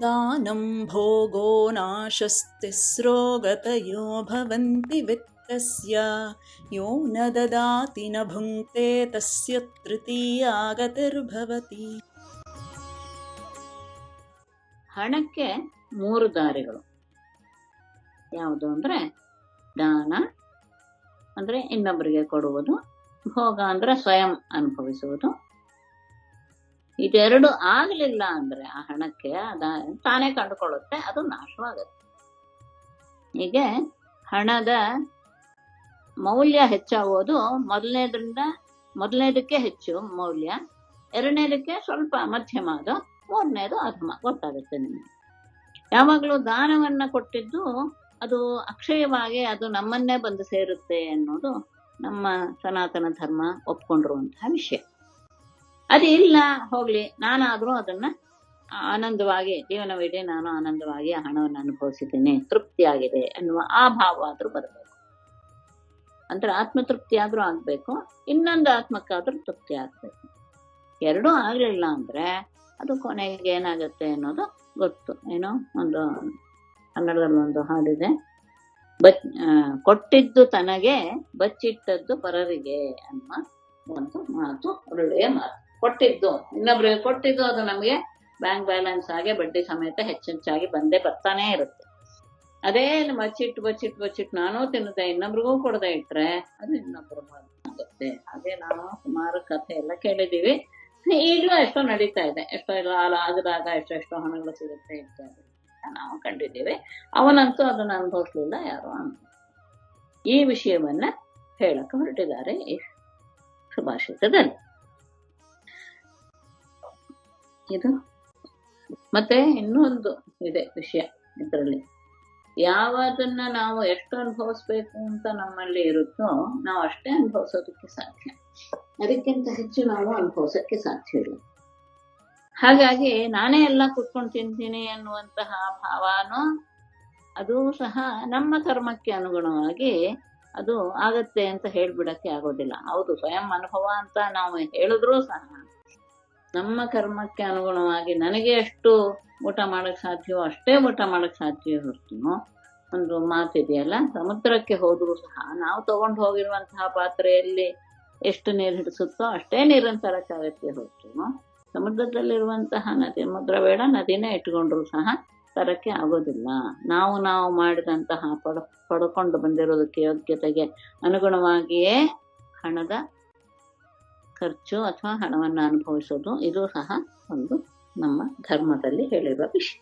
दानं भोगो नाशस्तिस्रो गतयो भवन्ति वित्तस्य यो न ददाति न भुङ्क्ते तस्य तृतीया गतिर्भवति ಹಣಕ್ಕೆ ಮೂರು ದಾರಿಗಳು ಯಾವುದು ಅಂದ್ರೆ ದಾನ ಅಂದ್ರೆ ಇನ್ನೊಬ್ಬರಿಗೆ ಕೊಡುವುದು ಭೋಗ ಅಂದ್ರೆ ಸ್ವಯಂ ಅನುಭವಿಸುವುದು ಇದೆರಡು ಆಗಲಿಲ್ಲ ಅಂದ್ರೆ ಆ ಹಣಕ್ಕೆ ಅದ ತಾನೇ ಕಂಡುಕೊಳ್ಳುತ್ತೆ, ಅದು ನಾಶವಾಗುತ್ತೆ. ಹೀಗೆ ಹಣದ ಮೌಲ್ಯ ಹೆಚ್ಚಾಗೋದು ಮೊದಲನೇದ್ರಿಂದ, ಮೊದಲನೇದಕ್ಕೆ ಹೆಚ್ಚು ಮೌಲ್ಯ, ಎರಡನೇದಕ್ಕೆ ಸ್ವಲ್ಪ ಮಧ್ಯಮ ಅದು, ಮೂರನೇದು ಅಧಮ ಗೊತ್ತಾಗುತ್ತೆ ನಿಮಗೆ. ಯಾವಾಗಲೂ ದಾನವನ್ನ ಕೊಟ್ಟಿದ್ದು ಅದು ಅಕ್ಷಯವಾಗಿ ಅದು ನಮ್ಮನ್ನೇ ಬಂದು ಸೇರುತ್ತೆ ಅನ್ನೋದು ನಮ್ಮ ಸನಾತನ ಧರ್ಮ ಒಪ್ಕೊಂಡಿರುವಂತಹ ವಿಷಯ. ಅದು ಇಲ್ಲ, ಹೋಗ್ಲಿ. ನಾನಾದ್ರೂ ಅದನ್ನ ಆನಂದವಾಗಿ ಜೀವನವಿಡೀ ನಾನು ಆನಂದವಾಗಿ ಹಣವನ್ನು ಅನುಭವಿಸಿದ್ದೇನೆ. ತೃಪ್ತಿಯಾಗಿದೆ ಅನ್ನುವ ಆ ಭಾವ ಆದ್ರೂ ಬರಬೇಕು. ಅಂದ್ರೆ ಆತ್ಮತೃಪ್ತಿ ಆದ್ರೂ ಆಗ್ಬೇಕು, ಇನ್ನೊಂದು ಆತ್ಮಕ್ಕಾದ್ರೂ ತೃಪ್ತಿ ಆಗ್ಬೇಕು. ಎರಡೂ ಆಗ್ಲಿಲ್ಲ ಅಂದ್ರೆ ಅದು ಕೊನೆಗೆ ಏನಾಗುತ್ತೆ ಅನ್ನೋದು ಗೊತ್ತು. ಏನೋ ಒಂದು ಕನ್ನಡದಲ್ಲಿ ಒಂದು ಹಾಡಿದೆ, ಬಚ್ ಕೊಟ್ಟಿದ್ದು ತನಗೆ ಬಚ್ಚಿಟ್ಟದ್ದು ಪರರಿಗೆ ಅನ್ನುವ ಒಂದು ಮಾತು, ಒಳ್ಳೆಯ ಮಾತು. ಕೊಟ್ಟಿದ್ದು. ಇನ್ನೊಬ್ರಿಗೆ ಕೊಟ್ಟಿದ್ದು ಅದು ನಮಗೆ ಬ್ಯಾಂಕ್ ಬ್ಯಾಲೆನ್ಸ್ ಆಗಿ ಬಡ್ಡಿ ಸಮೇತ ಹೆಚ್ಚೆಚ್ಚಾಗಿ ಬಂದೇ ಬರ್ತಾನೆ ಇರುತ್ತೆ. ಅದೇ ಬಚ್ಚಿಟ್ಟು ಬಚ್ಚಿಟ್ಟು ಬಚ್ಚಿಟ್ಟು ನಾನು ತಿನ್ನದೆ, ಇನ್ನೊಬ್ರಿಗೂ ಕೊಡದೆ ಇಟ್ರೆ ಅದು ಇನ್ನೊಬ್ರು ಆಗುತ್ತೆ ಅದೇ ನಾವು ಸುಮಾರು ಕಥೆ ಎಲ್ಲ ಕೇಳಿದೀವಿ ಈಗಲೂ ಎಷ್ಟೋ ನಡೀತಾ ಇದೆ. ಎಷ್ಟೋ ಎಲ್ಲ ಆಗದಾಗ ಎಷ್ಟೆಷ್ಟೋ ಹಣಗಳು ಸಿಗುತ್ತೆ ಅಂತ ನಾವು ಕಂಡಿದ್ದೀವಿ. ಅವನಂತೂ ಅದನ್ನ ಅನುಭವಿಸ್ಲಿಲ್ಲ ಯಾರು ಅಂತ. ಈ ವಿಷಯವನ್ನ ಹೇಳಕ್ಕೆ ಹೊರಟಿದ್ದಾರೆ ಈ ಇದು. ಮತ್ತೆ ಇನ್ನೊಂದು ಇದೆ ವಿಷಯ ಇದರಲ್ಲಿ. ಯಾವದನ್ನ ನಾವು ಎಷ್ಟು ಅನುಭವಿಸ್ಬೇಕು ಅಂತ ನಮ್ಮಲ್ಲಿ ಇರುತ್ತೋ ನಾವು ಅಷ್ಟೇ ಅನುಭವಿಸೋದಕ್ಕೆ ಸಾಧ್ಯ. ಅದಕ್ಕಿಂತ ಹೆಚ್ಚು ನಾವು ಅನುಭವಿಸೋಕ್ಕೆ ಸಾಧ್ಯ ಇಲ್ಲ. ಹಾಗಾಗಿ ನಾನೇ ಎಲ್ಲ ಕುತ್ಕೊಂಡು ತಿಂತೀನಿ ಅನ್ನುವಂತಹ ಭಾವನೂ ಅದು ಸಹ ನಮ್ಮ ಕರ್ಮಕ್ಕೆ ಅನುಗುಣವಾಗಿ ಅದು ಆಗತ್ತೆ ಅಂತ ಹೇಳ್ಬಿಡಕ್ಕೆ ಆಗೋದಿಲ್ಲ. ಹೌದು, ಸ್ವಯಂ ಅನುಭವ ಅಂತ ನಾವು ಹೇಳಿದ್ರೂ ಸಹ ನಮ್ಮ ಕರ್ಮಕ್ಕೆ ಅನುಗುಣವಾಗಿ ನನಗೆ ಎಷ್ಟು ಊಟ ಮಾಡಕ್ ಸಾಧ್ಯವೋ ಅಷ್ಟೇ ಊಟ ಮಾಡಕ್ ಸಾಧ್ಯ ಹೊರತು ಒಂದು ಮಾತಿದೆಯಲ್ಲ, ಸಮುದ್ರಕ್ಕೆ ಹೋದ್ರೂ ಸಹ ನಾವು ತಗೊಂಡು ಹೋಗಿರುವಂತಹ ಪಾತ್ರೆಯಲ್ಲಿ ಎಷ್ಟು ನೀರು ಹಿಡಿಸುತ್ತೋ ಅಷ್ಟೇ ನೀರನ್ನು ತರಕ್ಕಾಗತ್ತೆ ಹೊರತು ಸಮುದ್ರದಲ್ಲಿರುವಂತಹ ನದಿ, ಸಮುದ್ರ ಬೇಡ, ನದಿನೇ ಇಟ್ಕೊಂಡ್ರು ಸಹ ತರಕ್ಕೆ ಆಗೋದಿಲ್ಲ. ನಾವು ನಾವು ಮಾಡಿದಂತಹ ಪಡ, ಪಡ್ಕೊಂಡು ಬಂದಿರೋದಕ್ಕೆ ಯೋಗ್ಯತೆಗೆ ಅನುಗುಣವಾಗಿಯೇ ಹಣದ ಖರ್ಚು ಅಥವಾ ಹಣವನ್ನು ಅನುಭವಿಸೋದು ಇದು ಸಹ ಒಂದು ನಮ್ಮ ಧರ್ಮದಲ್ಲಿ ಹೇಳಿರುವ ವಿಷಯ.